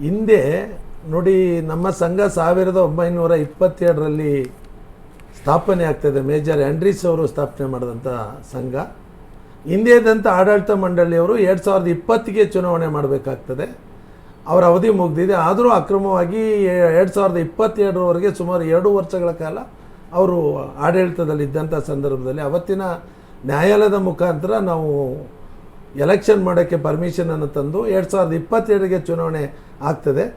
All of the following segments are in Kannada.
ಹಿಂದೆ ನೋಡಿ ನಮ್ಮ ಸಂಘ ಸಾವಿರದ ಒಂಬೈನೂರ ಇಪ್ಪತ್ತೆರಡರಲ್ಲಿ ಸ್ಥಾಪನೆ ಆಗ್ತದೆ. ಮೇಜರ್ ಆ್ಯಂಡ್ರೀಸ್ ಅವರು ಸ್ಥಾಪನೆ ಮಾಡಿದಂಥ ಸಂಘ. ಹಿಂದೆ ಆಡಳಿತ ಮಂಡಳಿಯವರು ಎರಡು ಸಾವಿರದ ಇಪ್ಪತ್ತಿಗೆ ಚುನಾವಣೆ ಮಾಡಬೇಕಾಗ್ತದೆ. ಅವರ ಅವಧಿ ಮುಗಿದಿದೆ. ಆದರೂ ಅಕ್ರಮವಾಗಿ ಎರಡು ಸಾವಿರದ ಇಪ್ಪತ್ತೆರಡರವರೆಗೆ ಸುಮಾರು ಎರಡು ವರ್ಷಗಳ ಕಾಲ ಅವರು ಆಡಳಿತದಲ್ಲಿ ಇದ್ದಂಥ ಸಂದರ್ಭದಲ್ಲಿ ಅವತ್ತಿನ ನ್ಯಾಯಾಲಯದ ಮುಖಾಂತರ ನಾವು ಎಲೆಕ್ಷನ್ ಮಾಡೋಕ್ಕೆ ಪರ್ಮಿಷನನ್ನು ತಂದು ಎರಡು ಸಾವಿರದ ಇಪ್ಪತ್ತೆರಡಿಗೆ ಚುನಾವಣೆ ಆಗ್ತದೆ.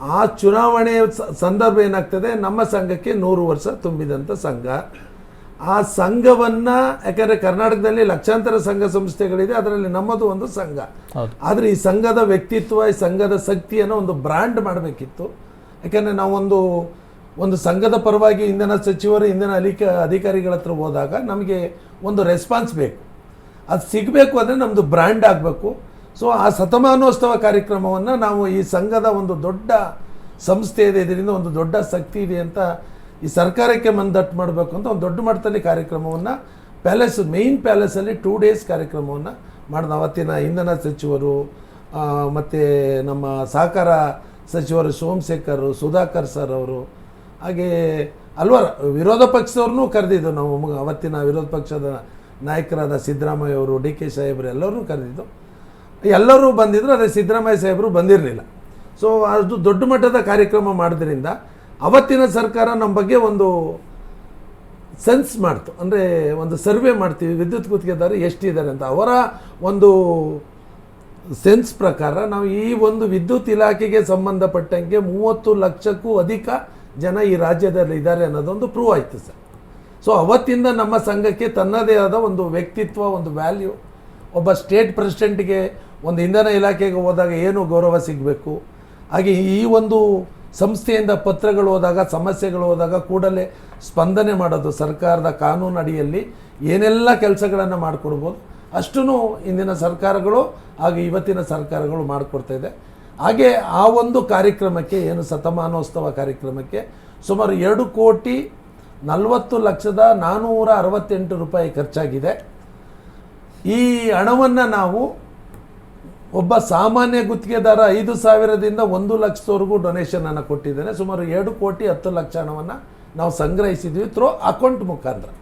ಆ ಚುನಾವಣೆ ಸ- ಸಂದರ್ಭ ಏನಾಗ್ತದೆ? ನಮ್ಮ ಸಂಘಕ್ಕೆ ನೂರು ವರ್ಷ ತುಂಬಿದಂಥ ಸಂಘ. ಆ ಸಂಘವನ್ನು ಯಾಕಂದರೆ ಕರ್ನಾಟಕದಲ್ಲಿ ಲಕ್ಷಾಂತರ ಸಂಘ ಸಂಸ್ಥೆಗಳಿದೆ ಅದರಲ್ಲಿ ನಮ್ಮದು ಒಂದು ಸಂಘ. ಆದರೆ ಈ ಸಂಘದ ವ್ಯಕ್ತಿತ್ವ ಈ ಸಂಘದ ಶಕ್ತಿಯನ್ನು ಒಂದು ಬ್ರ್ಯಾಂಡ್ ಮಾಡಬೇಕಿತ್ತು. ಯಾಕಂದರೆ ನಾವೊಂದು ಒಂದು ಸಂಘದ ಪರವಾಗಿ ಇಂಧನ ಸಚಿವರು ಇಂಧನ ಅಲಿಕ ಅಧಿಕಾರಿಗಳ ಹತ್ರ ಹೋದಾಗ ನಮಗೆ ಒಂದು ರೆಸ್ಪಾನ್ಸ್ ಬೇಕು. ಅದು ಸಿಗಬೇಕು ಅಂದರೆ ನಮ್ಮದು ಬ್ರ್ಯಾಂಡ್ ಆಗಬೇಕು. ಸೊ ಆ ಶತಮಾನೋತ್ಸವ ಕಾರ್ಯಕ್ರಮವನ್ನು ನಾವು ಈ ಸಂಘದ ಒಂದು ದೊಡ್ಡ ಸಂಸ್ಥೆ ಇದೆ, ಇದರಿಂದ ಒಂದು ದೊಡ್ಡ ಶಕ್ತಿ ಇದೆ ಅಂತ ಈ ಸರ್ಕಾರಕ್ಕೆ ಮಂದಟ್ಟು ಮಾಡಬೇಕು ಅಂತ ಒಂದು ದೊಡ್ಡ ಮಟ್ಟದಲ್ಲಿ ಕಾರ್ಯಕ್ರಮವನ್ನು ಪ್ಯಾಲೇಸ್ ಮೇಯ್ನ್ ಪ್ಯಾಲೇಸಲ್ಲಿ ಟೂ ಡೇಸ್ ಕಾರ್ಯಕ್ರಮವನ್ನು ಮಾಡಿದ. ಅವತ್ತಿನ ಇಂಧನ ಸಚಿವರು ಮತ್ತು ನಮ್ಮ ಸಹಕಾರ ಸಚಿವರು ಸೋಮಶೇಖರ್, ಸುಧಾಕರ್ ಸರ್ ಅವರು, ಹಾಗೆ ಹಲ್ವಾರು ವಿರೋಧ ಪಕ್ಷದವ್ರನ್ನೂ ಕರೆದಿದ್ದು ನಾವು. ಅವತ್ತಿನ ವಿರೋಧ ಪಕ್ಷದ ನಾಯಕರಾದ ಸಿದ್ದರಾಮಯ್ಯ ಅವರು, ಡಿ ಕೆ ಸಾಹೇಬರು ಎಲ್ಲರೂ ಕರೆದಿದ್ದು. ಎಲ್ಲರೂ ಬಂದಿದ್ರು ಅದೇ ಸಿದ್ದರಾಮಯ್ಯ ಸಾಹೇಬರು ಬಂದಿರಲಿಲ್ಲ. ಸೊ ಅದು ದೊಡ್ಡ ಮಟ್ಟದ ಕಾರ್ಯಕ್ರಮ ಮಾಡೋದ್ರಿಂದ ಅವತ್ತಿನ ಸರ್ಕಾರ ನಮ್ಮ ಬಗ್ಗೆ ಒಂದು ಸೆನ್ಸ್ ಮಾಡ್ತು. ಅಂದರೆ ಒಂದು ಸರ್ವೆ ಮಾಡ್ತೀವಿ, ವಿದ್ಯುತ್ ಗುತ್ತಿಗೆದಾರರು ಎಷ್ಟಿದ್ದಾರೆ ಅಂತ. ಅವರ ಒಂದು ಸೆನ್ಸ್ ಪ್ರಕಾರ ನಾವು ಈ ಒಂದು ವಿದ್ಯುತ್ ಇಲಾಖೆಗೆ ಸಂಬಂಧಪಟ್ಟಂಗೆ ಮೂವತ್ತು ಲಕ್ಷಕ್ಕೂ ಅಧಿಕ ಜನ ಈ ರಾಜ್ಯದಲ್ಲಿ ಇದ್ದಾರೆ ಅನ್ನೋದೊಂದು ಪ್ರೂವ್ ಆಯಿತು ಸರ್. ಸೊ ಅವತ್ತಿಂದ ನಮ್ಮ ಸಂಘಕ್ಕೆ ತನ್ನದೇ ಆದ ಒಂದು ವ್ಯಕ್ತಿತ್ವ, ಒಂದು ವ್ಯಾಲ್ಯೂ ಒಬ್ಬ ಸ್ಟೇಟ್ ಪ್ರೆಸಿಡೆಂಟ್ಗೆ ಒಂದು ಇಂಧನ ಇಲಾಖೆಗೆ ಹೋದಾಗ ಏನು ಗೌರವ ಸಿಗಬೇಕು? ಹಾಗೆ ಈ ಒಂದು ಸಂಸ್ಥೆಯಿಂದ ಪತ್ರಗಳು ಹೋದಾಗ, ಸಮಸ್ಯೆಗಳು ಹೋದಾಗ ಕೂಡಲೇ ಸ್ಪಂದನೆ ಮಾಡೋದು ಸರ್ಕಾರದ ಕಾನೂನು ಅಡಿಯಲ್ಲಿ ಏನೆಲ್ಲ ಕೆಲಸಗಳನ್ನು ಮಾಡಿಕೊಡ್ಬೋದು ಅಷ್ಟೂ ಇಂದಿನ ಸರ್ಕಾರಗಳು ಹಾಗೆ ಇವತ್ತಿನ ಸರ್ಕಾರಗಳು ಮಾಡಿಕೊಡ್ತಾ ಇದೆ. ಹಾಗೆ ಆ ಒಂದು ಕಾರ್ಯಕ್ರಮಕ್ಕೆ ಏನು ಶತಮಾನೋತ್ಸವ ಕಾರ್ಯಕ್ರಮಕ್ಕೆ ಸುಮಾರು ಎರಡು ಕೋಟಿ ನಲವತ್ತು ಲಕ್ಷದ ನಾನ್ನೂರ ಅರವತ್ತೆಂಟು ರೂಪಾಯಿ ಖರ್ಚಾಗಿದೆ. ಈ ಹಣವನ್ನು ನಾವು ಒಬ್ಬ ಸಾಮಾನ್ಯ ಗುತ್ತಿಗೆದಾರ ಐದು ಸಾವಿರದಿಂದ ಒಂದು ಲಕ್ಷದವರೆಗೂ ಡೊನೇಷನನ್ನು ಕೊಟ್ಟಿದ್ದೇನೆ. ಸುಮಾರು ಎರಡು ಕೋಟಿ ಹತ್ತು ಲಕ್ಷ ಹಣವನ್ನು ನಾವು ಸಂಗ್ರಹಿಸಿದ್ವಿ ಥ್ರೋ ಅಕೌಂಟ್ ಮುಖಾಂತರ.